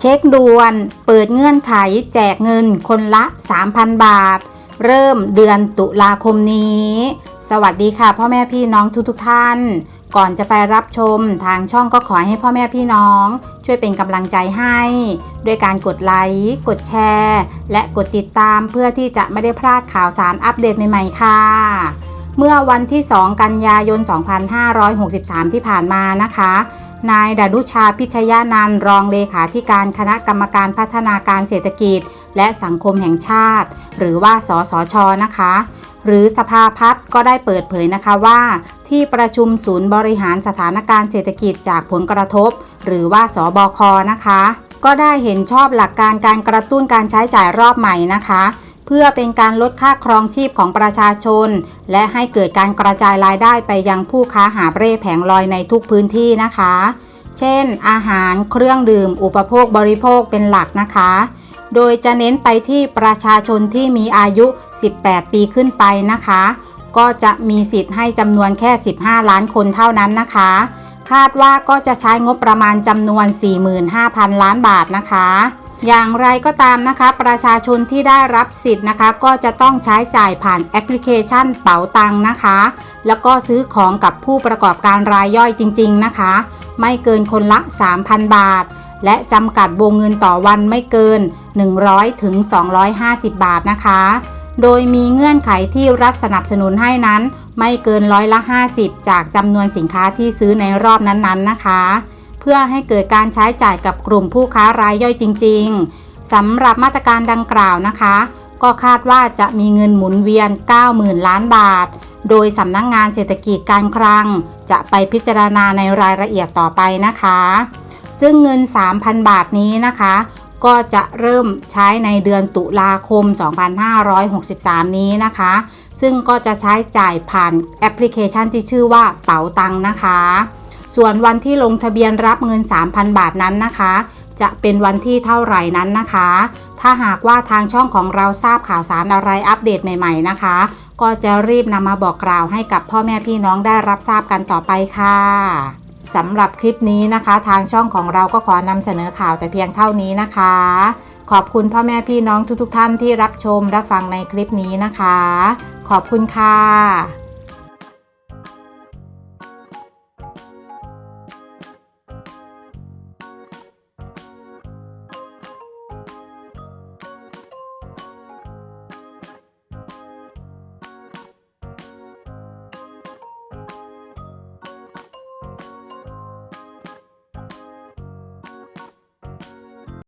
เช็คด่วน เปิดเงื่อนไขแจกเงินคนละ 3,000 บาท เริ่มเดือนตุลาคมนี้ สวัสดีค่ะ พ่อแม่พี่น้องทุกๆทท่าน ก่อนจะไปรับชมทางช่องก็ขอให้พ่อแม่พี่น้อง ช่วยเป็นกำลังใจให้ ด้วยการกดไลค์ กดแชร์ และกดติดตามเพื่อที่จะไม่ได้พลาดข่าวสารอัปเดตใหม่ๆค่ะ เมื่อวันที่ 2 กันยายน 2563 ที่ผ่านมานะคะ นายดานุชาพิชยานันรองเลขาธิการคณะกรรมการพัฒนาการเศรษฐกิจ และสังคมแห่งชาติ หรือว่าสสชนะคะ หรือสภาพัฒน์ก็ได้เปิดเผยนะคะว่า ที่ประชุมศูนย์บริหารสถานการณ์เศรษฐกิจจากผลกระทบ หรือว่าสบคนะคะ ก็ได้เห็นชอบหลักการการกระตุ้นการใช้จ่ายรอบใหม่นะคะ เพื่อเป็นการลดค่าครองชีพของประชาชน และให้เกิดการกระจายรายได้ไปยังผู้ค้าหาเร่แผงลอยในทุกพื้นที่นะคะ เช่น อาหารเครื่องดื่ม อุปโภคบริโภคเป็นหลักนะคะ โดยจะเน้นไปที่ประชาชนที่มีอายุ 18 ปีขึ้นไปนะคะ ก็จะมีสิทธิ์ให้จำนวนแค่ 15 ล้านคนเท่านั้นนะคะ คาดว่าก็จะใช้งบประมาณจำนวน 45,000 ล้านบาทนะคะ อย่างไรก็ตามนะคะ ประชาชนที่ได้รับสิทธิ์นะคะ ก็จะต้องใช้จ่ายผ่านแอปพลิเคชันเป๋าตังนะคะ แล้วก็ซื้อของกับผู้ประกอบการรายย่อยจริง ๆนะคะ ไม่เกินคนละ 3,000 บาท และจำกัดวงเงินต่อวันไม่เกิน 100ถึง250 บาทนะคะ โดยมีเงื่อนไขที่รัฐสนับสนุนให้นั้น ไม่เกินร้อยละ 50 จากจำนวนสินค้าที่ซื้อในรอบนั้นๆนะคะ เพื่อให้เกิดการใช้จ่ายกับกลุ่มผู้ค้ารายย่อยจริง ๆสำหรับมาตรการดังกล่าวนะคะ ก็คาดว่าจะมีเงินหมุนเวียน 90,000 ล้านบาท โดยสำนักงงานเศรษฐกิจการคลัง จะไปพิจารณาในรายละเอียดต่อไปนะคะ ซึ่งเงิน 3,000 บาทนี้นะคะ ก็จะเริ่มใช้ในเดือนตุลาคม 2563 นี้นะคะ ซึ่งก็จะใช้จ่ายผ่านแอปพลิเคชันที่ชื่อว่าเป๋าตังนะคะ ส่วนวันที่ลงทะเบียนรับเงิน 3,000 บาทนั้นนะคะ จะเป็นวันที่เท่าไหร่นั้นนะคะ ถ้าหากว่าทางช่องของเราทราบข่าวสารอะไรอัปเดตใหม่ ๆ นะคะ ก็จะรีบนำมาบอกกล่าวให้กับพ่อแม่พี่น้องได้รับทราบกันต่อไปค่ะสำหรับคลิปนี้นะคะ ทางช่องของเราก็ขอนำเสนอข่าวแต่เพียงเท่านี้นะคะ ขอบคุณพ่อแม่พี่น้องทุกๆทท่านที่รับชมรับฟังในคลิปนี้นะคะ ขอบคุณค่ะ